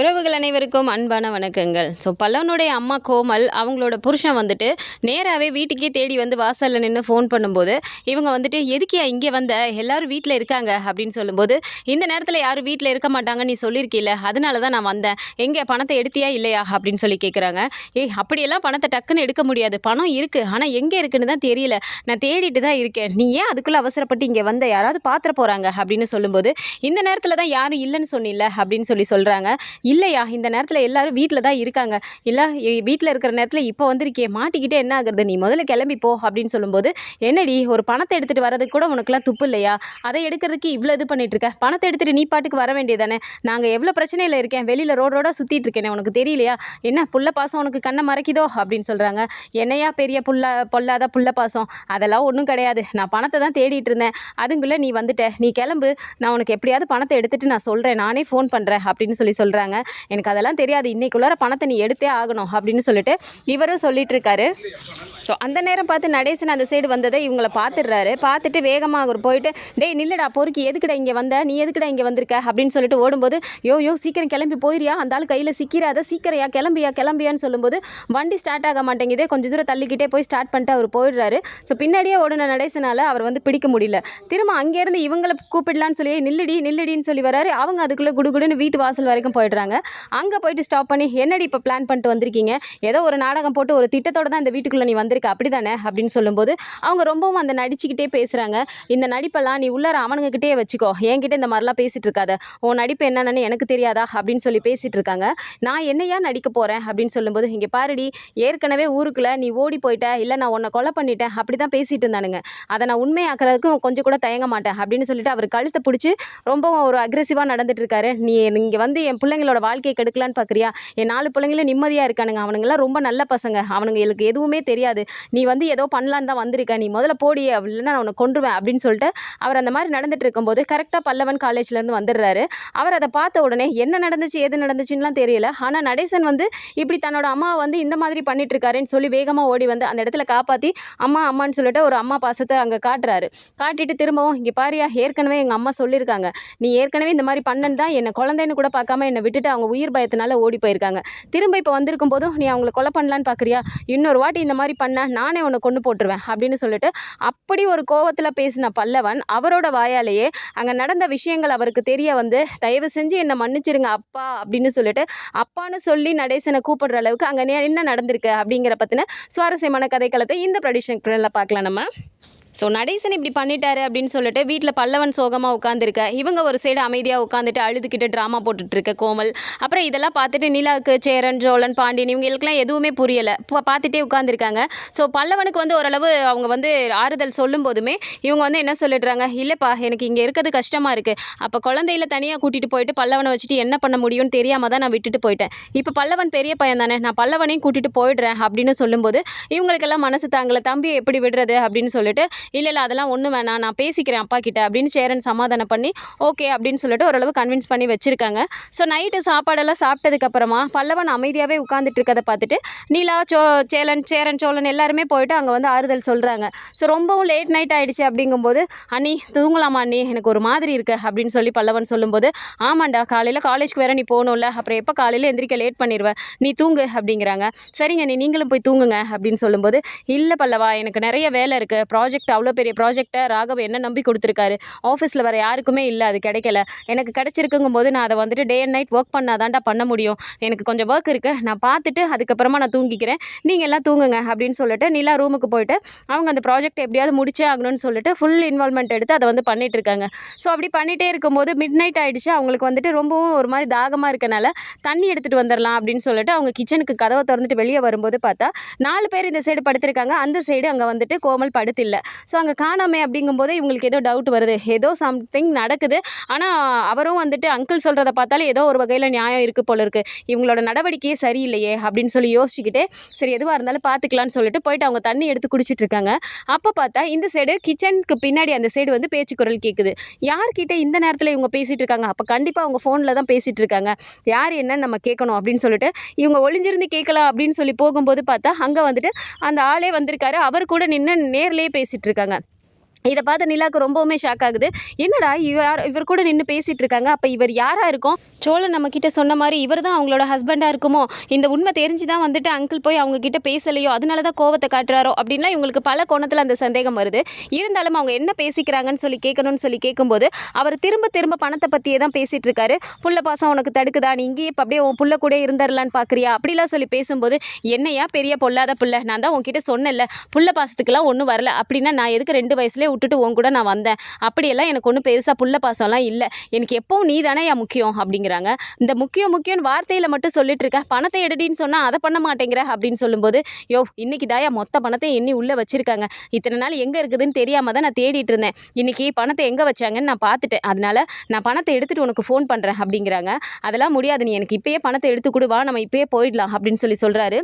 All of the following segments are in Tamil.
உறவுகள் அனைவருக்கும் அன்பான வணக்கங்கள். ஸோ பல்லவனுடைய அம்மா கோமல் அவங்களோட புருஷன் வந்துட்டு நேராகவே வீட்டுக்கே தேடி வந்து வாசலில் நின்று ஃபோன் பண்ணும்போது இவங்க வந்துட்டு எதுக்கியா இங்கே வந்த? எல்லாரும் வீட்டில் இருக்காங்க. அப்படின்னு சொல்லும்போது இந்த நேரத்தில் யாரும் வீட்டில் இருக்க மாட்டாங்க நீ சொல்லியிருக்கீல்ல. அதனால தான் நான் வந்தேன். எங்கே? பணத்தை எடுத்தியா இல்லையா? அப்படின்னு சொல்லி கேட்குறாங்க ஏய் அப்படியெல்லாம் பணத்தை டக்குன்னு எடுக்க முடியாது. பணம் இருக்குது ஆனால் எங்கே இருக்குன்னு தான் தெரியல. நான் தேடிட்டு தான் இருக்கேன். நீ ஏன் அதுக்குள்ளே அவசரப்பட்டு இங்கே வந்த? யாராவது பாத்திர போகிறாங்க அப்படின்னு சொல்லும்போது இந்த நேரத்தில் தான் யாரும் இல்லைன்னு சொன்னில்ல. அப்படின்னு சொல்லி சொல்கிறாங்க இல்லையா? இந்த நேரத்தில் எல்லோரும் வீட்டில் தான் இருக்காங்க. இல்லை வீட்டில் இருக்கிற நேரத்தில் இப்போ வந்திருக்கே மாட்டிக்கிட்டே என்ன ஆகுறது? நீ முதல்ல கிளம்பி போ அப்படின்னு சொல்லும்போது என்னடி ஒரு பணத்தை எடுத்துகிட்டு வரதுக்கு கூட உனக்குலாம் துப்பு இல்லையா? அதை எடுக்கிறதுக்கு இவ்வளோ இது பண்ணிட்டு இருக்க பணத்தை எடுத்துகிட்டு நீ பாட்டுக்கு வர வேண்டியதானே? நாங்கள் எவ்வளோ பிரச்சனையில் இருக்கேன் வெளியில் ரோடு ரோடாக சுற்றிட்டு இருக்கேனே உனக்கு தெரியலையா? என்ன புள்ள பாசம் உனக்கு கண்ணை மறைக்குதோ? அப்படின்னு சொல்கிறாங்க என்னையா பெரிய புள்ள பொல்லாத புள்ள பாசம்? அதெல்லாம் ஒன்றும் கிடையாது. நான் பணத்தை தான் தேடிட்டு இருந்தேன். அதுங்குள்ளே நீ வந்துட்ட. நீ கிளம்பு. நான் உனக்கு எப்படியாவது பணத்தை எடுத்துகிட்டு நான் சொல்கிறேன் நானே ஃபோன் பண்ணுறேன் அப்படின்னு சொல்லி சொல்கிறாங்க எனக்கு அதெல்லாம் தெரியாது. இன்றைக்குள்ளார பணத்தை நீ எடுத்தே ஆகணும் அப்படின்னு சொல்லிட்டு இவரும் சொல்லிட்டு இருக்காரு ஸோ அந்த நேரம் பார்த்து நடேசன் அந்த சைடு வந்ததை இவங்கள பார்த்துடுறாரு. பார்த்துட்டு வேகமாக அவர் போயிட்டு டேய் நில்லுடா பொறுக்கி எதுக்குடா இங்கே வந்த? நீ எதுக்குடா இங்கே வந்திருக்க? அப்படின்னு சொல்லிட்டு ஓடும்போது யோ யோ சீக்கிரம் கிளம்பி போயிரியா? அந்த ஆள் கையில் சிக்கிறாத சீக்கிரையா கிளம்பியா கிளம்பியான்னு சொல்லும்போது வண்டி ஸ்டார்ட் ஆக மாட்டேங்குதே. கொஞ்சம் தூரம் தள்ளிக்கிட்டே போய் ஸ்டார்ட் பண்ணிட்டு அவர் போயிடுறாரு. ஸோ பின்னாடியே ஓடின நடேசனால் அவர் வந்து பிடிக்க முடியல. திரும்ப அங்கேருந்து இவங்களை கூப்பிடலான்னு சொல்லி நில்லுடி நில்லடின்னு சொல்லி வராரு. அவங்க அதுக்குள்ளே குடுகுடுன்னு வீட்டு வாசல் வரைக்கும் போயிடுறாங்க. அங்கே போயிட்டு ஸ்டாப் பண்ணி என்னடி இப்போ பிளான் பண்ணிட்டு வந்திருக்கீங்க? ஏதோ ஒரு நாடகம் போட்டு ஒரு திட்டத்தோட தான் இந்த வீட்டுக்குள்ளே நீ வந்திருக்க. அப்படி தானே அப்படின்னு சொல்லும்போது அவங்க ரொம்பவும் அந்த நடிச்சுக்கிட்டே பேசுகிறாங்க இந்த நடிப்பெல்லாம் நீ உள்ளார அவனுங்ககிட்டே வச்சுக்கோ. என்கிட்ட இந்த மாதிரிலாம் பேசிகிட்டு இருக்காத. உன் நடிப்பு என்னென்னு எனக்கு தெரியாதா? அப்படின்னு சொல்லி பேசிகிட்டு இருக்காங்க. நான் என்னையா நடிக்க போகிறேன் அப்படின்னு சொல்லும்போது இங்கே பாருடி ஏற்கனவே ஊருக்குள்ள நீ ஓடி போயிட்ட. இல்லை நான் உன்னை கொலை பண்ணிட்டேன். அப்படி தான் பேசிகிட்டு இருந்தானுங்க. அதை நான் உண்மையாக்குறதுக்கு கொஞ்சம் கூட தயங்க மாட்டேன். அப்படின்னு சொல்லிட்டு அவர் கழுத்தை பிடிச்சி ரொம்பவும் ஒரு அக்ரெசிவாக நடந்துட்டு இருக்காரு. நீ இங்கே வந்து என் பிள்ளைங்களோட வாழ்க்கையை கெடுக்கலான்னு பார்க்குறியா என் நாலு பிள்ளைங்களும் நிம்மதியாக இருக்கானுங்க. அவனுங்களாம் ரொம்ப நல்ல பசங்க. அவனுங்களுக்கு எதுவுமே தெரியாது. நீ வந்து ஏதோ பண்ணலான்னு தான் வந்திருக்க. நீ முதல்ல போடி அப்படின்னா நான் உன்னை கொண்டுருவேன் அப்படின்னு சொல்லிட்டு அவர் அந்த மாதிரி நடந்துட்டு இருக்கும்போது கரெக்டாக பல்லவன் காலேஜ்லேருந்து வந்துடுறாரு. அவர் அதை பார்த்த உடனே என்ன நடந்துச்சு எது நடந்துச்சுன்னுலாம் தெரியல. ஆனால் நடேசன் வந்து இப்படி தன்னோட அம்மா வந்து இந்த மாதிரி பண்ணிட்டு இருக்காருன்னு சொல்லி வேகமாக ஓடி வந்து அந்த இடத்துல காப்பாற்றி அம்மா அம்மான்னு சொல்லிட்டு ஒரு அம்மா பாசத்தை அங்கே காட்டுறாரு. காட்டிட்டு திரும்பவும் இங்கே பாரியா ஏற்கனவே எங்கள் அம்மா சொல்லியிருக்காங்க. நீ ஏற்கனவே இந்த மாதிரி பண்ணன்னு தான் என்னை குழந்தைன்னு கூட பார்க்காம என்னை விட்டுட்டு அவங்க உயிர் பயத்தினால ஓடி போயிருக்காங்க. திரும்ப இப்போ வந்திருக்கும் போதும் நீ அவங்கள கொலை பண்ணலான்னு பார்க்குறியா இன்னொரு வாட்டி இந்த மாதிரி பண்ண நானே உன்னை கொண்டு போட்டுருவேன் அப்படின்னு சொல்லிட்டு அப்படி ஒரு கோவத்தில் பேசின பல்லவன் அவரோட வாயாலேயே அங்கே நடந்த விஷயங்கள் அவருக்கு தெரிய வந்து தயவு செஞ்சு என்னை மன்னிச்சிருங்க அப்பா அப்படின்னு சொல்லிட்டு அப்பான்னு சொல்லி நடேசனை கூப்பிடுற அளவுக்கு அங்கே என்ன நடந்திருக்கு அப்படிங்கிற பற்றின சுவாரஸ்யமான கதைக்களத்தை இந்த ப்ரொடியூஷன் பார்க்கலாம் நம்ம. ஸோ நடேசன் இப்படி பண்ணிட்டாரு அப்படின்னு சொல்லிட்டு வீட்டில் பல்லவன் சோகமாக உட்காந்துருக்க இவங்க ஒரு சைடு அமைதியாக உட்காந்துட்டு அழுதுகிட்டு ட்ராமா போட்டுட்ருக்க கோமல். அப்புறம் இதெல்லாம் பார்த்துட்டு நிலாவுக்கு சேரன் ஜோலன் பாண்டியன் இவங்களுக்குலாம் எதுவுமே புரியலை. இப்போ பார்த்துட்டே உட்காந்துருக்காங்க ஸோ பல்லவனுக்கு வந்து ஓரளவு அவங்க வந்து ஆறுதல் சொல்லும் போதுமே இவங்க வந்து என்ன சொல்லிடுறாங்க இல்லைப்பா எனக்கு இங்கே இருக்கிறது கஷ்டமாக இருக்குது அப்போ குழந்தையில தனியாக கூட்டிகிட்டு போயிட்டு பல்லவனை வச்சுட்டு என்ன பண்ண முடியும்னு தெரியாமல் தான் நான் விட்டுட்டு போயிட்டேன். இப்போ பல்லவன் பெரிய பையன் தானே நான் பல்லவனையும் கூட்டிகிட்டு போயிடுறேன் அப்படின்னு சொல்லும்போது இவங்களுக்கெல்லாம் மனசு தாங்கலை தம்பியை எப்படி விடுறது? அப்படின்னு சொல்லிட்டு இல்லை இல்லை அதெல்லாம் ஒன்றும் வேணாம். நான் பேசிக்கிறேன் அப்பா கிட்ட அப்படின்னு சேரன் சமாதானம் பண்ணி ஓகே அப்படின்னு சொல்லிட்டு ஓரளவு கன்வின்ஸ் பண்ணி வச்சுருக்காங்க. ஸோ நைட்டு சாப்பாடெல்லாம் சாப்பிட்டதுக்கப்புறமா பல்லவன் அமைதியாகவே உட்காந்துட்டு இருக்கதை பார்த்துட்டு நீலா சோ சேலன் சேரன் சோழன் எல்லாருமே போயிட்டு அங்கே வந்து ஆறுதல் சொல்கிறாங்க ஸோ ரொம்பவும் லேட் நைட் ஆகிடுச்சு அப்படிங்கும்போது அண்ணி தூங்கலாமா அண்ணி? எனக்கு ஒரு மாதிரி இருக்கு அப்படின்னு சொல்லி பல்லவன் சொல்லும்போது ஆமாண்டா காலையில் காலேஜ்க்கு வேற நீ போகணும்ல. அப்புறம் எப்போ காலையில் எந்திரிக்க லேட் பண்ணிடுவேன் நீ தூங்கு அப்படிங்கிறாங்க. சரிங்க நீ நீங்களும் போய் தூங்குங்க அப்படின்னு சொல்லும்போது இல்லை பல்லவா எனக்கு நிறைய வேலை இருக்குது ப்ராஜெக்ட் அவ்வளோ பெரிய ப்ராஜெக்டை ராகவ் என்ன நம்பி கொடுத்துருக்காரு? ஆஃபீஸில் வேறு யாருக்குமே இல்லை அது கிடைக்கல. எனக்கு கிடச்சிருக்குங்கும் போது நான் அதை வந்துட்டு டே அண்ட் நைட் ஒர்க் பண்ணாதான்டா பண்ண முடியும். எனக்கு கொஞ்சம் ஒர்க் இருக்குது நான் பார்த்துட்டு அதுக்கப்புறமா நான் தூங்கிக்கிறேன். நீங்கள் எல்லாம் தூங்குங்க அப்படின்னு சொல்லிட்டு நிலா ரூமுக்கு போயிட்டு அவங்க அந்த ப்ராஜெக்ட் எப்படியாவது முடிச்சே ஆகணும்னு சொல்லிட்டு ஃபுல் இன்வால்மெண்ட் எடுத்து அதை வந்து பண்ணிட்டு இருக்காங்க. ஸோ அப்படி பண்ணிகிட்டே இருக்கும்போது மிட் நைட் ஆகிடுச்சு அவங்களுக்கு வந்துட்டு ரொம்பவும் ஒரு மாதிரி தாகமாக இருக்கனால தண்ணி எடுத்துகிட்டு வந்துடலாம் அப்படின்னு சொல்லிட்டு அவங்க கிச்சனுக்கு கதவை திறந்துட்டு வெளியே வரும்போது பார்த்தா நாலு பேர் இந்த சைடு படுத்திருக்காங்க. அந்த சைடு அங்கே வந்துட்டு கோமல் படுத்தில்லை ஸோ அங்கே காணாமே அப்படிங்கும்போது இவங்களுக்கு ஏதோ டவுட் வருது. ஏதோ சம்திங் நடக்குது. ஆனால் அவரும் வந்துட்டு அங்கிள் சொல்கிறத பார்த்தாலே ஏதோ ஒரு வகையில் நியாயம் இருக்குது போல இருக்குது இவங்களோட நடவடிக்கையே சரியில்லையே அப்படின்னு சொல்லி யோசிச்சுக்கிட்டே சரி எதுவாக இருந்தாலும் பார்த்துக்கலான்னு சொல்லிட்டு போயிட்டு அவங்க தண்ணி எடுத்து குடிச்சிட்டு இருக்காங்க. அப்போ பார்த்தா இந்த சைடு கிச்சனுக்கு பின்னாடி அந்த சைடு வந்து பேச்சு குரல் கேட்குது யார்கிட்ட இந்த நேரத்தில் இவங்க பேசிகிட்டு இருக்காங்க? அப்போ கண்டிப்பாக அவங்க ஃபோனில் தான் பேசிகிட்டு இருக்காங்க. யார் என்னன்னு நம்ம கேட்கணும் அப்படின்னு சொல்லிட்டு இவங்க ஒளிஞ்சிருந்து கேட்கலாம் அப்படின்னு சொல்லி போகும்போது பார்த்தா அங்கே வந்துட்டு அந்த ஆளே வந்திருக்காரு. அவர் கூட நின்று நேர்லேயே பேசிகிட்டு இருக்காங்க இதை பார்த்து நிலாவுக்கு ரொம்பவுமே ஷாக் ஆகுது. என்னடா இவர் இவர் கூட நின்று பேசிகிட்டு இருக்காங்க. அப்போ இவர் யாராக இருக்கும்? சோழன் நம்மக்கிட்ட சொன்ன மாதிரி இவர் தான் அவங்களோட ஹஸ்பண்டாக இருக்குமோ? இந்த உண்மை தெரிஞ்சு தான் வந்துட்டு அங்கிள் போய் அவங்க கிட்ட பேசலையோ? அதனால தான் கோவத்தை காட்டுறாரோ? அப்படின்லாம் இவங்களுக்கு பல கோணத்தில் அந்த சந்தேகம் வருது. இருந்தாலும் அவங்க என்ன பேசிக்கிறாங்கன்னு சொல்லி கேட்கணும்னு சொல்லி கேட்கும்போது அவர் திரும்ப திரும்ப பணத்தை பற்றியே தான் பேசிகிட்டு இருக்காரு. புள்ள பாசம் உனக்கு தடுக்குதா? நீ இங்கேயே இப்போ அப்படியே உன் புள்ள கூட இருந்துடலான்னு பார்க்குறியா அப்படிலாம் சொல்லி பேசும்போது என்னையா பெரிய பொல்லாத புள்ள? நான் தான் உங்ககிட்ட சொன்னேன்ல புள்ள பாசத்துக்குலாம் ஒன்றும் வரல. அப்படின்னா நான் எதுக்கு ரெண்டு வயசுலேயே விட்டுட்டு உன் கூட நான் வந்தேன். அப்படியெல்லாம் எனக்கு ஒன்றும் பெருசாக புள்ள பாசம்லாம் இல்லை. எனக்கு எப்போவும் நீ தானே என் முக்கியம் அப்படிங்கிறாங்க. இந்த முக்கியம் முக்கியம்னு வார்த்தையில் மட்டும் சொல்லிட்டு இருக்க. பணத்தை எடுடின்னு சொன்னால் அதை பண்ண மாட்டேங்கிற அப்படின்னு சொல்லும்போது யோ இன்னைக்கு தாயா மொத்த பணத்தை எண்ணி உள்ளே வச்சிருக்காங்க. இத்தனை நாள் எங்கே இருக்குதுன்னு தெரியாமல் தான் நான் தேடிட்டு இருந்தேன். இன்னைக்கு பணத்தை எங்கே வச்சாங்கன்னு நான் பார்த்துட்டேன். அதனால நான் பணத்தை எடுத்துகிட்டு உனக்கு ஃபோன் பண்ணுறேன் அப்படிங்கிறாங்க. அதெல்லாம் முடியாது. நீ எனக்கு இப்பயே பணத்தை எடுத்து கொடு வா நம்ம இப்பயே போயிடலாம் அப்படின்னு சொல்லி சொல்கிறாரு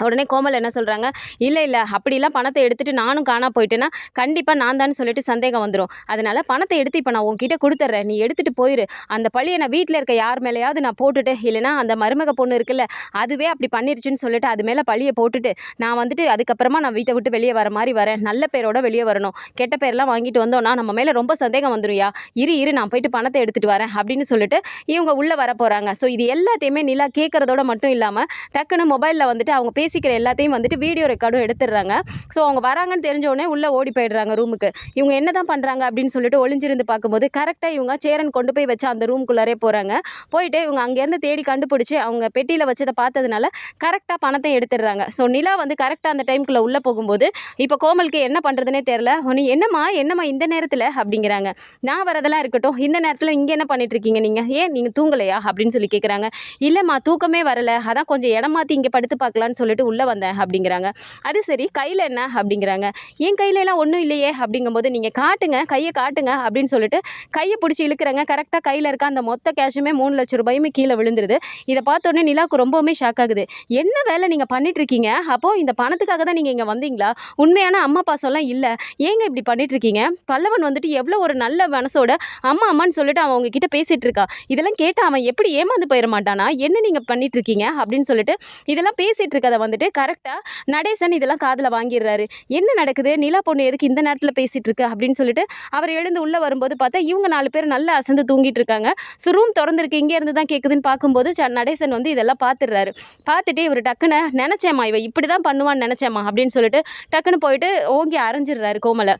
உடனே கோமல் என்ன சொல்கிறாங்க இல்லை இல்லை அப்படிலாம் பணத்தை எடுத்துகிட்டு நானும் காணா போயிட்டேன்னா கண்டிப்பாக நான் தான் சொல்லிட்டு சந்தேகம் வந்துடும் அதனால் பணத்தை எடுத்து இப்போ நான் உங்ககிட்ட கொடுத்துட்றேன் நீ எடுத்துகிட்டு போயிரு. அந்த பழியை நான் வீட்டில் இருக்க யார் மேலேயாவது நான் போட்டுட்டு இல்லைனா அந்த மருமக பொண்ணு இருக்குல்ல அதுவே அப்படி பண்ணிருச்சுன்னு சொல்லிட்டு அது மேலே பழியை போட்டுட்டு நான் வந்துட்டு அதுக்கப்புறமா நான் வீட்டை விட்டு வெளியே வர மாதிரி வரேன். நல்ல பேரோட வெளியே வரணும். கெட்ட பேர்லாம் வாங்கிட்டு வந்தோன்னா நம்ம மேலே ரொம்ப சந்தேகம் வந்துடும்யா இரு இரு நான் போயிட்டு பணத்தை எடுத்துகிட்டு வரேன் அப்படின்னு சொல்லிட்டு இவங்க உள்ளே வர போகிறாங்க ஸோ இது எல்லாத்தையுமே நிலா கேட்குறதோட மட்டும் இல்லாமல் டக்குன்னு மொபைலில் வந்துட்டு அவங்க பேசிக்கிற எல்லாத்தையும் வந்துட்டு வீடியோ ரெக்கார்டும் எடுத்துடுறாங்க. ஸோ அவங்க வராங்கன்னு தெரிஞ்ச உடனே உள்ளே ஓடி போயிடுறாங்க ரூமுக்கு இவங்க என்ன தான் பண்ணுறாங்க அப்படின்னு சொல்லிட்டு ஒளிஞ்சிருந்து பார்க்கும்போது கரெக்டாக இவங்க சேரன் கொண்டு போய் வச்சு அந்த ரூம்குள்ளாரே போகிறாங்க போயிட்டு இவங்க அங்கேருந்து தேடி கண்டுபிடிச்சி அவங்க பெட்டியில் வச்சதை பார்த்ததுனால கரெக்டாக பணத்தை எடுத்துடுறாங்க. ஸோ நிலா வந்து கரெக்டாக அந்த டைம்குள்ளே உள்ளே போகும்போது இப்போ கோமலுக்கு என்ன பண்ணுறதுனே தெரில உனி என்னம்மா என்னம்மா இந்த நேரத்தில்? அப்படிங்கிறாங்க. நான் வரதெல்லாம் இருக்கட்டும். இந்த நேரத்தில் இங்கே என்ன பண்ணிட்டுருக்கீங்க நீங்கள் ஏன் நீங்கள் தூங்கலையா? அப்படின்னு சொல்லி கேட்குறாங்க இல்லைம்மா தூக்கமே வரலை. அதான் கொஞ்சம் இடம் மாற்றி இங்கே படுத்து பார்க்கலான்னு சொல்லிட்டு உள்ளே வந்தேன் அப்படிங்கிறாங்க. அது சரி கையில் என்ன அப்படிங்கிறாங்க. என் கையில எல்லாம் ஒன்றும் இல்லையே அப்படிங்கும்போது நீங்கள் காட்டுங்க கையை காட்டுங்க அப்படின்னு சொல்லிட்டு கையை பிடிச்சி இழுக்கிறாங்க. கரெக்டாக கையில் இருக்க அந்த மொத்த கேஷுமே மூணு லட்ச ரூபாயுமே கீழே விழுந்துருது. இதை பார்த்தோன்னே நிலாவுக்கு ரொம்பவுமே ஷாக் ஆகுது. என்ன வேலை நீங்கள் பண்ணிட்டு இருக்கீங்க? அப்போது இந்த பணத்துக்காக தான் நீங்கள் இங்கே வந்தீங்களா? உண்மையான அம்மா பாசம்லாம் இல்லை. ஏங்க இப்படி பண்ணிட்டு இருக்கீங்க? பல்லவன் வந்துட்டு எவ்வளோ ஒரு நல்ல மனசோட அம்மா அம்மான்னு சொல்லிட்டு அவன் உங்ககிட்ட பேசிகிட்டு இருக்கான் இதெல்லாம் கேட்டு அவன் எப்படி ஏமாந்து போயிட மாட்டானா? என்ன நீங்கள் பண்ணிட்டு இருக்கீங்க? அப்படின்னு சொல்லிட்டு இதெல்லாம் பேசிகிட்டு இருக்கதை வந்துட்டு கரெக்டாக நடேசன் இதெல்லாம் காதில் வாங்கிடுறாரு. என்ன நடக்குது? நிலா பொண்ணு எதுக்கு இந்த நேரத்தில் பேசிகிட்டு இருக்கு அப்படின்னு சொல்லிட்டு அவர் எழுந்து உள்ளே வரும்போது பார்த்தா இவங்க நாலு பேர் நல்லா அசந்து தூங்கிட்டு இருக்காங்க. ஸோ ரூம் திறந்துருக்கு. இங்கே இருந்து தான் கேட்குதுன்னு பார்க்கும்போது ச- நடேசன் வந்து இதெல்லாம் பார்த்துடுறாரு. பார்த்துட்டு இவர் டக்குன்னு நினச்சேம்மா இவ இப்படி தான் பண்ணுவான்னு நினச்சேம்மா அப்படின்னு சொல்லிட்டு டக்குன்னு போயிட்டு ஓங்கி அரைஞ்சிடுறாரு கோமலை.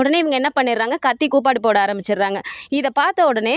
உடனே இவங்க என்ன பண்ணிடுறாங்க? கத்தி கூப்பாடு போட ஆரம்பிச்சிடுறாங்க. இதை பார்த்த உடனே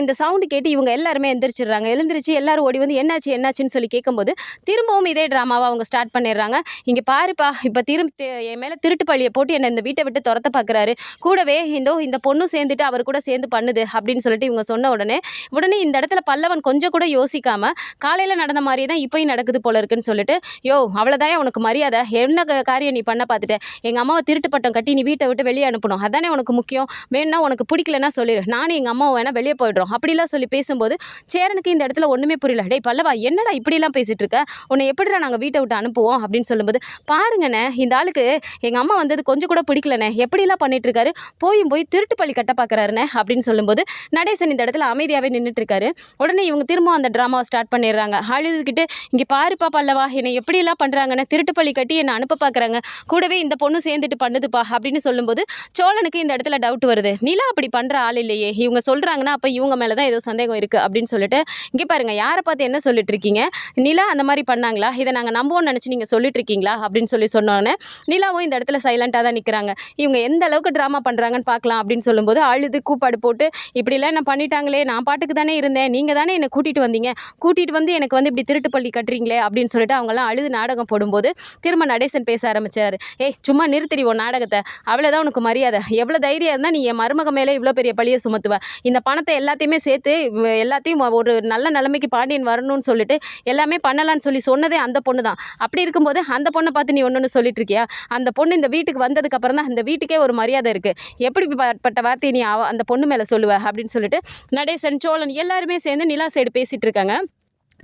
இந்த சவுண்டு கேட்டு இவங்க எல்லாருமே எந்திரிச்சிடுறாங்க. எழுந்திரிச்சு எல்லாரும் ஓடி வந்து என்னாச்சு என்னாச்சுன்னு சொல்லி கேட்கும்போது திரும்பவும் இதே ட்ராமாவை அவங்க ஸ்டார்ட் பண்ணிடுறாங்க. இங்கே பாருப்பா இப்போ திரும்ப என் மேலே திருட்டு பழியை போட்டு என்னை இந்த வீட்டை விட்டு துரத்த பார்க்குறாரு. கூடவே இந்த இந்த பொண்ணும் சேர்ந்துட்டு அவர் கூட சேர்ந்து பண்ணுது அப்படின்னு சொல்லிட்டு இவங்க சொன்ன உடனே உடனே இந்த இடத்துல பல்லவன் கொஞ்சம் கூட யோசிக்காம காலையில் நடந்த மாதிரி தான் இப்போயும் நடக்குது போல இருக்குன்னு சொல்லிட்டு யோ அவ்வளோதான் உனக்கு மரியாதை? என்ன காரியம் நீ பண்ண பார்த்துட்டு? எங்கள் அம்மாவை திருட்டு பட்டம் கட்டி நீ வீட்டை விட்டு வெளியே அனுப்பணும். அதானே உனக்கு முக்கியம்? வேணும்னா உனக்கு பிடிக்கலன்னா சொல்லிடு நானும் எங்கள் அம்மாவை வேணா வெளியே போயிடுறோம். அப்படிலாம் சொல்லி பேசும்போது சேரனுக்கு இந்த இடத்துல ஒன்றுமே புரியல. டே பல்லவா என்னடா இப்படிலாம் பேசிட்டு இருக்க? உன்னை எப்படிடா நாங்கள் வீட்டை விட்டு அனுப்புவோம்? அப்படின்னு சொல்லும்போது பாருங்கண்ணே இந்த ஆளுக்கு எங்கள் அம்மா வந்தது கொஞ்சம் கூட பிடிக்கலண்ணே. எப்படிலாம் பண்ணிட்டு இருக்காரு? போயும் போய் திருட்டு பள்ளி கட்ட பார்க்குறாருண்ணே அப்படின்னு சொல்லும்போது நடேசன் இந்த இடத்துல அமைதியாகவே நின்றுட்டு இருக்காரு. உடனே இவங்க திரும்ப அந்த ட்ராமாவை ஸ்டார்ட் பண்ணிடுறாங்க. அழுதுகிட்டு இங்கே பாருப்பா பல்லவா என்னை எப்படியெல்லாம் பண்ணுறாங்கன்னு திருட்டு பள்ளி கட்டி என்னை அனுப்ப பார்க்குறாங்க கூடவே இந்த பொண்ணு சேர்ந்துட்டு பண்ணுதுப்பா. அப்படின்னு சொல்லும்போது சோழனுக்கு இந்த இடத்துல டவுட் வருது. நிலா அப்படி பண்ணுற ஆள் இல்லையே. இவங்க சொல்கிறாங்கன்னா அப்போ இவங்க மேலே தான் ஏதோ சந்தேகம் இருக்குது அப்படின்னு சொல்லிட்டு இங்கே பாருங்கள் யாரை பார்த்து என்ன சொல்லிட்டு இருக்கீங்க? நிலா அந்த மாதிரி பண்ணாங்களா? இதை நாங்கள் நம்புவோம்னு நினச்சி நீங்கள் சொல்லிட்டு இருக்கீங்களா? அப்படின்னு சொல்லி சொன்னோன்னே நிலாவும் இந்த இடத்துல சைலண்ட்டாக தான் நிற்கிறாங்க இவங்க எந்த அளவுக்கு ட்ராமா பண்ணுறாங்கன்னு பார்க்கலாம் அப்படின்னு சொல்லும்போது அழுது கூப்பாடு போட்டு இப்படிலாம் என்ன பண்ணிட்டாங்களே நான் பாட்டுக்கு தானே இருந்தேன் நீங்கள் தானே என்னை கூட்டிகிட்டு வந்தீங்க? கூட்டிகிட்டு வந்து எனக்கு வந்து இப்படி திருட்டு பள்ளி கட்டுறீங்களே? அப்படின்னு சொல்லிட்டு அவங்கெல்லாம் அழுது நாடகம் போடும்போது திரும்ப நடேசன் பேச ஆரம்பிச்சார். ஏய் சும்மா நிறுத்திடி உன் நாடகத்தை. அவ்வளோதான் உனக்கு மரியாதை. எவ்வளோ தைரியம் இருந்தால் நீ என் மருமக மேலே இவ்வளோ பெரிய பழியை சுமத்துவ. இந்த பணத்தை எல்லாத்தையுமே சேர்த்து எல்லாத்தையும் ஒரு நல்ல நிலைமைக்கு பாண்டியன் வரணும்னு சொல்லிட்டு எல்லாமே பண்ணலாம்னு சொல்லி சொன்னதே அந்த பொண்ணு தான் அப்படி இருக்கும்போது அந்த பொண்ணை பார்த்து நீ ஒன்று சொல்லிட்டு இருக்கியா அந்த பொண்ணு இந்த வீட்டுக்கு வந்ததுக்கு அப்புறம் தான் இந்த வீட்டுக்கே ஒரு மரியாதை இருக்குது எப்படி பட்ட வார்த்தையை நீ அவ- அந்த பொண்ணு மேலே சொல்லுவ? அப்படின்னு சொல்லிட்டு நடேசன் சோழன் எல்லாருமே சேர்ந்து நிலா சைடு பேசிட்டு இருக்காங்க.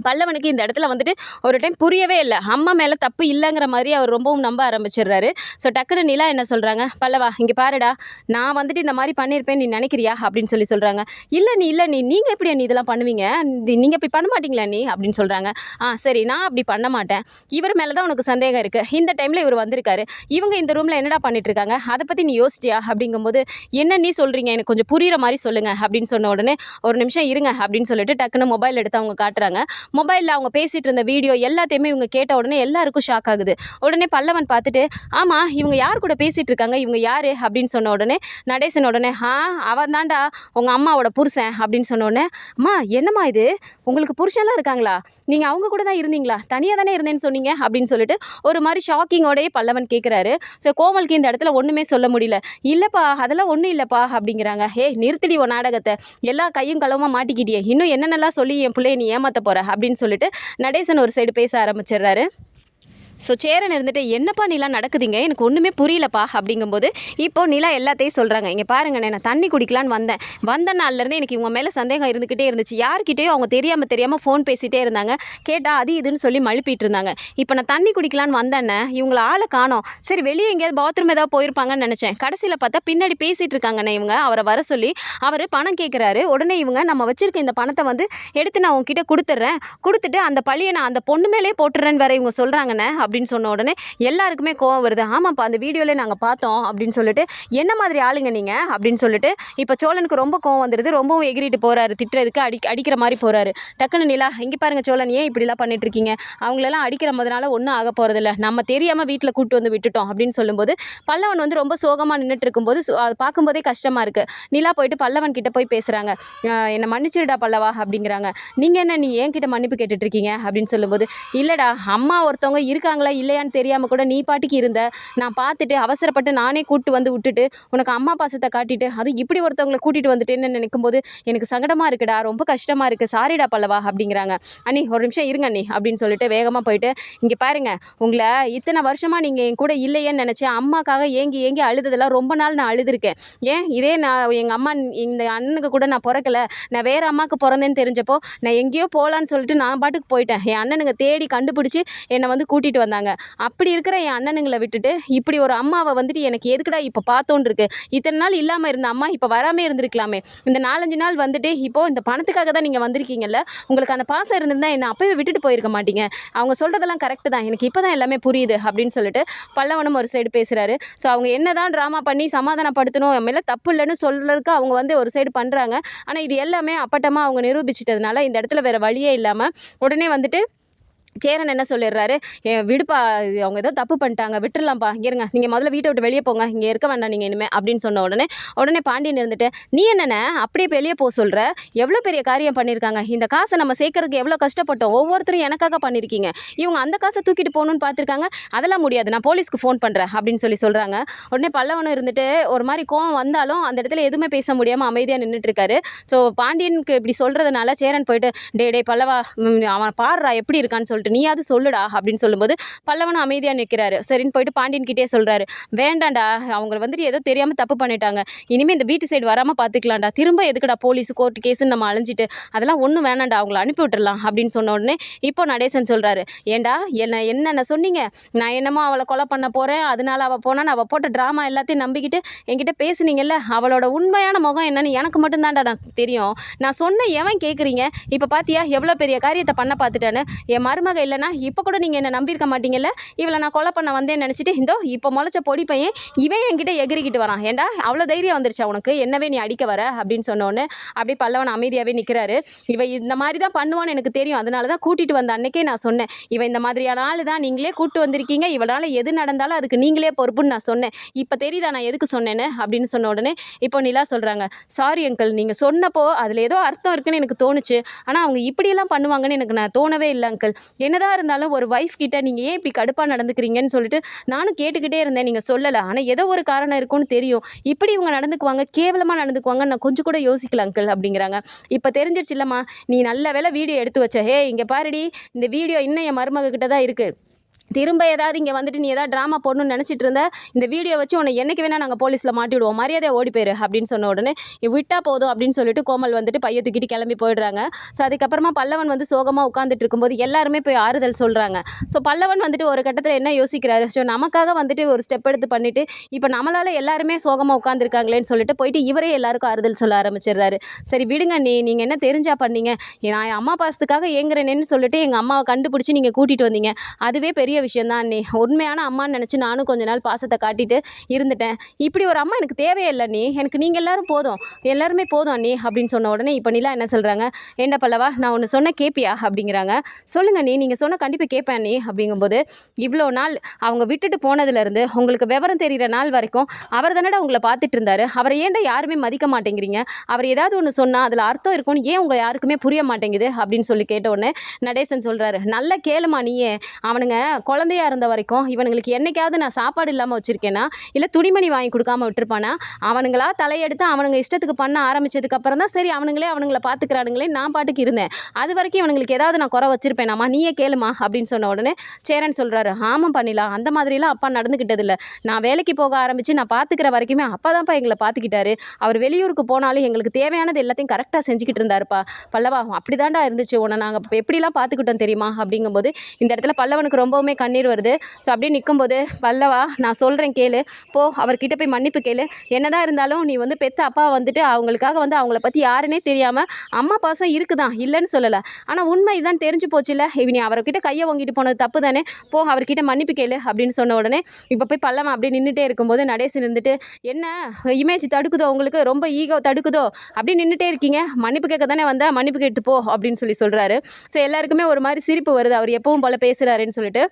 பல்லவனுக்கு இந்த இடத்துல வந்துட்டு ஒரு டைம் புரியவே இல்லை. அம்மா மேலே தப்பு இல்லைங்கிற மாதிரி அவர் ரொம்பவும் நம்ப ஆரம்பிச்சிடுறாரு. ஸோ டக்குனு நிலா என்ன சொல்கிறாங்க பல்லவா இங்கே பாருடா நான் வந்துட்டு இந்த மாதிரி பண்ணியிருப்பேன் நீ நினைக்கிறியா? அப்படின்னு சொல்லி சொல்கிறாங்க இல்லை நீ இல்லை நீ நீங்கள் எப்படி நீ இதெல்லாம் பண்ணுவீங்க? நீங்கள் இப்படி பண்ண மாட்டீங்களா நீ? அப்படின்னு சொல்கிறாங்க ஆ சரி நான் அப்படி பண்ண மாட்டேன். இவர் மேலே தான் உனக்கு சந்தேகம் இருக்குது இந்த டைமில் இவர் வந்திருக்காரு. இவங்க இந்த ரூமில் என்னடா பண்ணிட்டு இருக்காங்க அதை பற்றி நீ யோசிச்சியா? அப்படிங்கும்போது என்ன நீ சொல்கிறீங்க எனக்கு கொஞ்சம் புரிகிற மாதிரி சொல்லுங்கள் அப்படின்னு சொன்ன உடனே ஒரு நிமிஷம் இருங்க. அப்படின்னு சொல்லிட்டு டக்குன்னு மொபைல் எடுத்து அவங்க காட்டுறாங்க. மொபைலில் அவங்க பேசிகிட்டு இருந்த வீடியோ எல்லாத்தையுமே இவங்க கேட்ட உடனே எல்லாருக்கும் ஷாக் ஆகுது. உடனே பல்லவன் பார்த்துட்டு ஆமாம் இவங்க யார் கூட பேசிகிட்டு இருக்காங்க? இவங்க யார்? அப்படின்னு சொன்ன உடனே நடேசன் உடனே ஆ அவன் தாண்டா உங்கள் அம்மாவோட புருஷன். அப்படின்னு சொன்ன உடனே அம்மா என்னம்மா இது? உங்களுக்கு புருஷன்லாம் இருக்காங்களா? நீங்கள் அவங்க கூட தான் இருந்தீங்களா? தனியாக தானே இருந்தேன்னு சொன்னீங்க? அப்படின்னு சொல்லிட்டு ஒரு மாதிரி ஷாக்கிங்கோடயே பல்லவன் கேட்குறாரு ஸோ கோமலுக்கு இந்த இடத்துல ஒன்றுமே சொல்ல முடியல. இல்லைப்பா அதெல்லாம் ஒன்றும் இல்லைப்பா அப்படிங்கிறாங்க. ஹே நிறுத்திடி உன் நாடகத்தை. எல்லா கையும் களவுமா மாட்டிக்கிட்டியே. இன்னும் என்னென்னலாம் சொல்லி என் பிள்ளைய நீ ஏமாற்ற போகிற அப்படின்னு சொல்லிட்டு நடேசன் ஒரு சைடு பேச ஆரம்பிச்சிடுறாரு. ஸோ சேரன் இருந்துட்டு என்னப்பா நிலா நடக்குதுங்க? எனக்கு ஒன்றுமே புரியலப்பா. அப்படிங்கும்போது இப்போ நிலா எல்லாத்தையும் சொல்கிறாங்க இங்கே பாருங்க நான் தண்ணி குடிக்கலான்னு வந்தேன். வந்த நாள்லேருந்து எனக்கு இவங்க மேலே சந்தேகம் இருந்துக்கிட்டே இருந்துச்சு. யார்கிட்டயும் அவங்க தெரியாமல் தெரியாமல் ஃபோன் பேசிகிட்டே இருந்தாங்க. கேட்டால் அது இதுன்னு சொல்லி மழுப்பிட்டு இருந்தாங்க. இப்போ நான் தண்ணி குடிக்கலான்னு வந்தேன்னே இவங்களை ஆளை காணோம். சரி வெளியே எங்கேயாவது பாத்ரூம் ஏதாவது போயிருப்பாங்கன்னு நினச்சேன். கடைசியில் பார்த்தா பின்னாடி பேசிகிட்டு இருக்காங்கண்ணே இவங்க. அவரை வர சொல்லி அவர் பணம் கேட்குறாரு உடனே இவங்க நம்ம வச்சுருக்க இந்த பணத்தை வந்து எடுத்து நான் உங்ககிட்ட கொடுத்துட்றேன். கொடுத்துட்டு அந்த பழியை நான் அந்த பொண்ணு மேலே போட்டுறேன்னு வேற இவங்க சொல்கிறாங்கண்ணே அப்படின்னு சொன்ன உடனே எல்லாருக்குமே கோவம் வருது. ஆமாப்பா அந்த வீடியோவில் நாங்கள் பார்த்தோம் அப்படின்னு சொல்லிட்டு என்ன மாதிரி ஆளுங்க நீங்கள் அப்படின்னு சொல்லிட்டு இப்போ சோழனுக்கு ரொம்ப கோவம் வந்துடுது ரொம்பவும் எகிரிட்டு போகிறாரு திட்டுறதுக்கு அடி அடிக்கிற மாதிரி போகிறாரு டக்குன்னு நிலா இங்கே பாருங்க சோழன் ஏன் இப்படிலாம் பண்ணிட்டு இருக்கீங்க அவங்களெல்லாம் அடிக்கிற முதனால ஒன்றும் ஆக போகிறதில்ல நம்ம தெரியாமல் வீட்டில் கூப்பிட்டு வந்து விட்டுட்டோம். அப்படின்னு சொல்லும்போது பல்லவன் வந்து ரொம்ப சோகமாக நின்றுட்டு இருக்கும்போது அது பார்க்கும்போதே கஷ்டமாக இருக்குது நிலா போயிட்டு பல்லவன் கிட்டே போய் பேசுகிறாங்க என்னை மன்னிச்சிருடா பல்லவா அப்படிங்கிறாங்க. நீங்கள் என்ன நீ என்கிட்ட மன்னிப்பு கேட்டுட்ருக்கீங்க அப்படின்னு சொல்லும்போது இல்லைடா அம்மா ஒருத்தவங்க இருக்காங்க இருக்காங்களா இல்லையான்னு தெரியாமல் கூட நீ பாட்டுக்கு இருந்த. நான் பார்த்துட்டு அவசரப்பட்டு நானே கூட்டு வந்து விட்டுட்டு உனக்கு அம்மா பாசத்தை காட்டிட்டு அது இப்படி ஒருத்தவங்களை கூட்டிகிட்டு வந்துட்டேன்னு நினைக்கும்போது எனக்கு சங்கடமாக இருக்குடா ரொம்ப கஷ்டமாக இருக்குது சாரிடா பல்லவா அப்படிங்கிறாங்க. அண்ணி ஒரு நிமிஷம் இருங்க அண்ணி அப்படின்னு சொல்லிட்டு வேகமாக போயிட்டு இங்கே பாருங்கள் உங்களை இத்தனை வருஷமாக நீங்கள் என் கூட இல்லையேன்னு நினச்சேன் அம்மாக்காக ஏங்கி ஏங்கி அழுததெல்லாம் ரொம்ப நாள் நான் அழுதுருக்கேன். ஏன்? இதே நான் எங்கள் அம்மா இந்த அண்ணனுக்கு கூட நான் பிறக்கல நான் வேறு அம்மாவுக்கு பிறந்தேன்னு தெரிஞ்சப்போ நான் எங்கேயோ போகலான்னு சொல்லிட்டு நான் பாட்டுக்கு போயிட்டேன். என் அண்ணனுங்க தேடி கண்டுபிடிச்சி என்னை வந்து கூட்டிகிட்டு வந்தாங்க. அப்படி இருக்கிற என் அண்ணனுங்களை விட்டுட்டு இப்படி ஒரு அம்மாவை வந்துட்டு எனக்கு எதுக்குடா இப்போ பார்த்தோன்னு இருக்கு. இத்தனை நாள் இல்லாமல் இருந்த அம்மா இப்போ வராமல் இருந்திருக்கலாமே. இந்த நாலஞ்சு நாள் வந்துட்டு இப்போ இந்த பணத்துக்காக தான் நீங்கள் வந்திருக்கீங்கல்ல உங்களுக்கு அந்த பாசம் இருந்திருந்தா என்னை அப்பவே விட்டுட்டு போயிருக்க மாட்டீங்க. அவங்க சொல்கிறதெல்லாம் கரெக்டு தான். எனக்கு இப்போ தான் எல்லாமே புரியுது அப்படின்னு சொல்லிட்டு பல்லவனும் ஒரு சைடு பேசுகிறாரு ஸோ அவங்க என்ன தான் ட்ராமா பண்ணி சமாதானப்படுத்தணும் மேலே தப்பு இல்லைன்னு சொல்கிறதுக்கு அவங்க வந்து ஒரு சைடு பண்ணுறாங்க ஆனால் இது எல்லாமே அப்பட்டமாக அவங்க நிரூபிச்சிட்டதுனால இந்த இடத்துல வேறு வழியே இல்லாமல் உடனே வந்துட்டு சேரன் என்ன சொல்லிடுறாரு? விடுப்பா அவங்க ஏதோ தப்பு பண்ணிட்டாங்க விட்டுடலாம்ப்பா இங்கே இருங்க நீங்கள் முதல்ல வீட்டை விட்டு வெளியே போங்க. இங்கே இருக்க வேண்டாம் நீங்கள் இனிமேல் அப்படின்னு சொன்ன உடனே உடனே பாண்டியன் இருந்துட்டு நீ என்னென்ன? அப்படியே வெளியே போக சொல்கிற எவ்வளோ பெரிய காரியம் பண்ணியிருக்காங்க இந்த காசை நம்ம சேர்க்கறதுக்கு எவ்வளோ கஷ்டப்பட்டோம் ஒவ்வொருத்தரும் எனக்காக பண்ணியிருக்கீங்க இவங்க அந்த காசை தூக்கிட்டு போகணுன்னு பார்த்துருக்காங்க. அதெல்லாம் முடியாது. நான் போலீஸ்க்கு ஃபோன் பண்ணுறேன் அப்படின்னு சொல்லி சொல்கிறாங்க உடனே பல்லவனும் இருந்துட்டு ஒரு மாதிரி கோவம் வந்தாலும் அந்த இடத்துல எதுவுமே பேச முடியாமல் அமைதியாக நின்றுட்டு இருக்காரு ஸோ பாண்டியனுக்கு இப்படி சொல்கிறதுனால சேரன் போயிட்டு டே டே பல்லவா அவன் பாடுறா. எப்படி இருக்கான்னு சொல்லிட்டு நீயாவது சொல்லுடா அப்படின்னு சொல்லும்போது பல்லவனும் அமைதியாக நிற்கிறாரு. சரின்னு போயிட்டு பாண்டியன் கிட்டே சொல்கிறாரு வேண்டாம்டா அவங்க வந்துட்டு ஏதோ தெரியாமல் தப்பு பண்ணிட்டாங்க. இனிமேல் இந்த வீட்டு சைடு வராமல் பார்த்துக்கலாம்டா திரும்ப எதுக்குடா போலீஸ் கோர்ட்டு கேஸுன்னு நம்ம அலைஞ்சிட்டு அதெல்லாம் ஒன்றும் வேணாண்டா அவங்கள அனுப்பி விட்டுறலாம் அப்படின்னு சொன்ன உடனே இப்போ நடேசன் சொல்கிறாரு ஏண்டா என்ன என்னென்ன சொன்னீங்க? நான் என்னமோ அவளை கொலை பண்ண போகிறேன் அதனால அவள் போனான்னு அவள் போட்ட ட்ராமா எல்லாத்தையும் நம்பிக்கிட்டு என்கிட்ட பேசுனீங்கல்ல அவளோட உண்மையான முகம் என்னன்னு எனக்கு மட்டும்தான்டா நான் தெரியும். நான் சொன்ன எவன் கேட்குறீங்க இப்போ பார்த்தியா எவ்வளோ பெரிய காரியத்தை பண்ண பார்த்துட்டேன்னு என் மருமக இல்லைனா இப்போ கூட நீங்கள் என்ன நம்பியிருக்க மாட்டீங்கல்ல? இவளை நான் கொலை பண்ண வந்தேன்னு நினச்சிட்டு இந்தோ இப்போ முளைச்ச பொடி பையன் இவன் என்கிட்ட எகிரிக்கிட்டு வரான். ஏண்டா அவ்வளோ தைரியம் வந்துருச்சா உனக்கு? என்னவே நீ அடிக்க வர? அப்படின்னு சொன்னோன்னு அப்படியே பல்லவன் அமைதியாகவே நிற்கிறாரு இவன் இந்த மாதிரி தான் பண்ணுவான்னு எனக்கு தெரியும். அதனால தான் கூட்டிகிட்டு வந்த அன்னைக்கே நான் சொன்னேன். இவன் இந்த மாதிரியான ஆள் தான். நீங்களே கூப்பிட்டு வந்திருக்கீங்க. இவளால் எது நடந்தாலும் அதுக்கு நீங்களே பொறுப்புன்னு நான் சொன்னேன். இப்போ தெரியுதா நான் எதுக்கு சொன்னேன்னு அப்படின்னு சொன்ன உடனே இப்போ நிலா சொல்கிறாங்க சாரி அங்கிள் நீங்கள் சொன்னப்போ அதில் ஏதோ அர்த்தம் இருக்குன்னு எனக்கு தோணுச்சு. ஆனால் அவங்க இப்படியெல்லாம் பண்ணுவாங்கன்னு எனக்கு நான் தோணவே இல்லை அங்கிள் என்னதான் இருந்தாலும் ஒரு ஒய்ஃப் கிட்ட நீங்கள் ஏன் இப்படி கடுப்பாக நடந்துக்கிறீங்கன்னு சொல்லிட்டு நானும் கேட்டுக்கிட்டே இருந்தேன். நீங்கள் சொல்லலை. ஆனால் ஏதோ ஒரு காரணம் இருக்கும்னு தெரியும். இப்படி இவங்க நடந்துக்குவாங்க கேவலமாக நடந்துக்குவாங்க நான் கொஞ்சம் கூட யோசிக்கல அங்கிள் அப்படிங்கிறாங்க. இப்போ தெரிஞ்சிருச்சு இல்லைம்மா நீ நல்ல வேளை வீடியோ எடுத்து வச்ச. ஹே இங்கே பாருடி இந்த வீடியோ இன்னும் என் மருமக கிட்ட தான் இருக்குது திரும்ப ஏதாவது இங்கே வந்துட்டு நீ ஏதாவது ட்ராமா போடணும்னு நினச்சிட்டு இருந்த இந்த வீடியோ வச்சு உன்னை என்னைக்கு வேணால் நாங்கள் போலீஸில் மாட்டிவிடுவோம் மரியாதையை ஓடி போயிரு அப்படின்னு சொன்ன உடனே விட்டா போதும் அப்படின்னு சொல்லிட்டு கோமல் வந்துட்டு பைய தூக்கிட்டு கிளம்பி போயிடுறாங்க. ஸோ அதுக்கப்புறமா பல்லவன் வந்து சோகமாக உட்காந்துட்டு இருக்கும்போது எல்லாருமே போய் ஆறுதல் சொல்கிறாங்க ஸோ பல்லவன் வந்துட்டு ஒரு கட்டத்தில் என்ன யோசிக்கிறாரு? ஸோ நமக்காக வந்துட்டு ஒரு ஸ்டெப் எடுத்து பண்ணிவிட்டு இப்போ நம்மளால் எல்லாருமே சோகமாக உட்காந்துருக்காங்களேன்னு சொல்லிட்டு போயிட்டு இவரே எல்லாருக்கும் ஆறுதல் சொல்ல ஆரம்பிச்சிடுறாரு. சரி விடுங்க நீ நீங்கள் என்ன தெரிஞ்சா பண்ணீங்க. நான் என் அம்மா பாசத்துக்காக ஏங்குறேனேன்னு சொல்லிட்டு எங்கள் அம்மாவை கண்டுபிடிச்சி நீங்கள் கூட்டிகிட்டு வந்தீங்க. அதுவே பெரிய விஷயந்தான். நீ உண்மையான அம்மான்னு நினச்சி நானும் கொஞ்ச நாள் பாசத்தை காட்டிட்டு இருந்துட்டேன். இப்படி ஒரு அம்மா எனக்கு தேவையே இல்லை நீ. எனக்கு நீங்கள் எல்லோரும் போதும். எல்லாருமே போதும் நீ அப்படின்னு சொன்ன உடனே இப்போ நிலா என்ன சொல்கிறாங்க என்ன பல்லவா நான் ஒன்று சொன்ன கேப்பியா? அப்படிங்கிறாங்க. சொல்லுங்கள் நீ. நீங்கள் சொன்ன கண்டிப்பாக கேட்பேன் நீ அப்படிங்கும்போது இவ்வளோ நாள் அவங்க விட்டுட்டு போனதுலேருந்து உங்களுக்கு விவரம் தெரிகிற நாள் வரைக்கும் அவர் தானடா உங்களை பார்த்துட்டு இருந்தார். அவரை ஏன்டா யாருமே மதிக்க மாட்டேங்கிறீங்க? அவர் ஏதாவது ஒன்று சொன்னால் அதில் அர்த்தம் இருக்கும்னு ஏன் உங்களை யாருக்குமே புரிய மாட்டேங்குது அப்படின்னு சொல்லி கேட்ட உடனே நடேசன் சொல்கிறாரு நல்ல கேளுமா நீயே. அவனுங்க குழந்தையா இருந்த வரைக்கும் இவனுங்களுக்கு என்னைக்காவது நான் சாப்பாடு இல்லாமல் வச்சுருக்கேன்னா இல்லை துணிமணி வாங்கி கொடுக்காம விட்டுருப்பானா? அவனுங்களா தலையெடுத்து அவனுங்க இஷ்டத்துக்கு பண்ண ஆரம்பித்ததுக்கப்புறம் தான் சரி அவனுங்களே அவனுங்களை பார்த்துக்கிறானுங்களே நான் பாட்டுக்கு இருந்தேன். அது வரைக்கும் இவனுங்களுக்கு ஏதாவது நான் குறை வச்சிருப்பேனாமா? நீயே கேளுமா? அப்படின்னு சொன்ன உடனே சேரன் சொல்கிறாரு ஆமாம் பண்ணிடலாம் அந்த மாதிரிலாம் அப்பா நடந்துக்கிட்டதில்ல நான் வேலைக்கு போக ஆரம்பித்து நான் பார்த்துக்கிற வரைக்குமே அப்பா தான்ப்பா எங்களை பார்த்துக்கிட்டாரு அவர் வெளியூருக்கு போனாலும் எங்களுக்கு தேவையானது எல்லாத்தையும் கரெக்டாக செஞ்சுக்கிட்டு இருந்தாருப்பா. பல்லவா அப்படி தாண்டா இருந்துச்சு. உன்னை நாங்கள் எப்படிலாம் பார்த்துக்கிட்டோம் தெரியுமா? அப்படிங்கும்போது இந்த இடத்துல பல்லவனுக்கு ரொம்பவுமே கண்ணீர் வருது. ஸோ அப்படியே நிற்கும்போது பல்லவா நான் சொல்கிறேன் கேளு. போ அவர்கிட்ட போய் மன்னிப்பு கேளு. என்னதான் இருந்தாலும் நீ வந்து பெத்த அப்பா வந்துட்டு அவங்களுக்காக வந்து அவங்கள பற்றி யாருன்னே தெரியாமல் அம்மா பாசம் இருக்குதான் இல்லைன்னு சொல்லலை. ஆனால் உண்மை இதான் தெரிஞ்சு போச்சுல்ல. இவ நீ அவர்கிட்ட கையை வாங்கிட்டு போனது தப்பு தானே? போ அவர்கிட்ட மன்னிப்பு கேளு அப்படின்னு சொன்ன உடனே இப்போ போய் பல்லவன் அப்படியே நின்றுட்டே இருக்கும்போது நடேசன் இருந்துட்டு என்ன இமேஜ் தடுக்குதோ உங்களுக்கு? ரொம்ப ஈகோ தடுக்குதோ? அப்படி நின்றுட்டே இருக்கீங்க. மன்னிப்பு கேட்க தானே வந்தால் மன்னிப்பு கேட்டு போ அப்படின்னு சொல்லி சொல்கிறாரு ஸோ எல்லாருக்குமே ஒரு மாதிரி சிரிப்பு வருது. அவர் எப்பவும் போல் பேசுகிறாருன்னு சொல்லிட்டு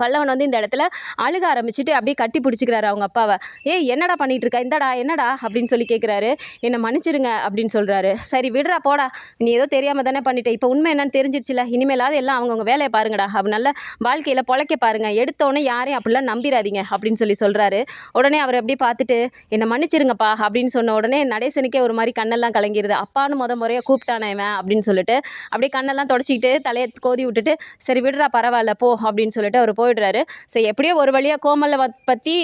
பல்லவன் வந்து இந்த இடத்துல அழுக ஆரம்பிச்சுட்டு அப்படியே கட்டி பிடிச்சிக்கிறாரு அவங்க அப்பாவை. ஏய் என்னடா பண்ணிகிட்டு இருக்க இந்தடா என்னடா? அப்படின்னு சொல்லி கேட்குறாரு என்னை மன்னிச்சிருங்க அப்படின்னு சொல்கிறாரு சரி விடுறா போடா. நீ ஏதோ தெரியாமல் தானே பண்ணிட்டேன் இப்போ உண்மை என்னன்னு தெரிஞ்சிருச்சுல. இனிமேலாவது எல்லாம் அவங்கவுங்க வேலையை பாருங்கடா. அப்படி நல்ல வாழ்க்கையில் பொழைக்க பாருங்கள் எடுத்தோடனே யாரையும் அப்படிலாம் நம்பிடாதீங்க அப்படின்னு சொல்லி சொல்கிறாரு உடனே அவர் அப்படியே பார்த்துட்டு என்னை மன்னிச்சிருங்கப்பா அப்படின்னு சொன்ன உடனே நடேசனுக்கே ஒரு மாதிரி கண்ணெல்லாம் கலங்கிடுது அப்பான்னு முத முறையாக கூப்பிட்டானே இவன் அப்படின்னு சொல்லிட்டு அப்படியே கண்ணெல்லாம் தொடச்சிக்கிட்டு தலையை கோதி விட்டுட்டு சரி விடுறா பரவாயில்ல போ அப்படின்னு சொல்லிட்டு அவர் போயிடுறாரு. ஸோ எப்படியோ ஒரு வழியாக கோமலை பற்றி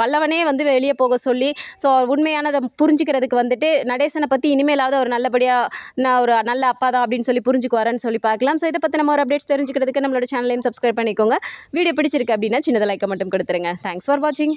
பல்லவனே வந்து வெளியே போக சொல்லி ஸோ உண்மையானதை புரிஞ்சுக்கிறதுக்கு வந்துட்டு நடேசனை பற்றி இனிமேலாவது ஒரு நல்லபடியாக நான் ஒரு நல்ல அப்பா தான் அப்படின்னு சொல்லி புரிஞ்சுக்குவாரன்னு சொல்லி பார்க்கலாம். ஸோ இதை பற்றி நம்ம ஒரு அப்டேட்ஸ் தெரிஞ்சுக்கிறதுக்கு நம்மளோட சேனலையும் சப்ஸ்கிரைப் பண்ணிக்கோங்க. வீடியோ பிடிச்சிருக்கு அப்படின்னா சின்னதாக லைக்கை மட்டும் கொடுத்துருங்க. தேங்க்ஸ் ஃபார் வாட்சிங்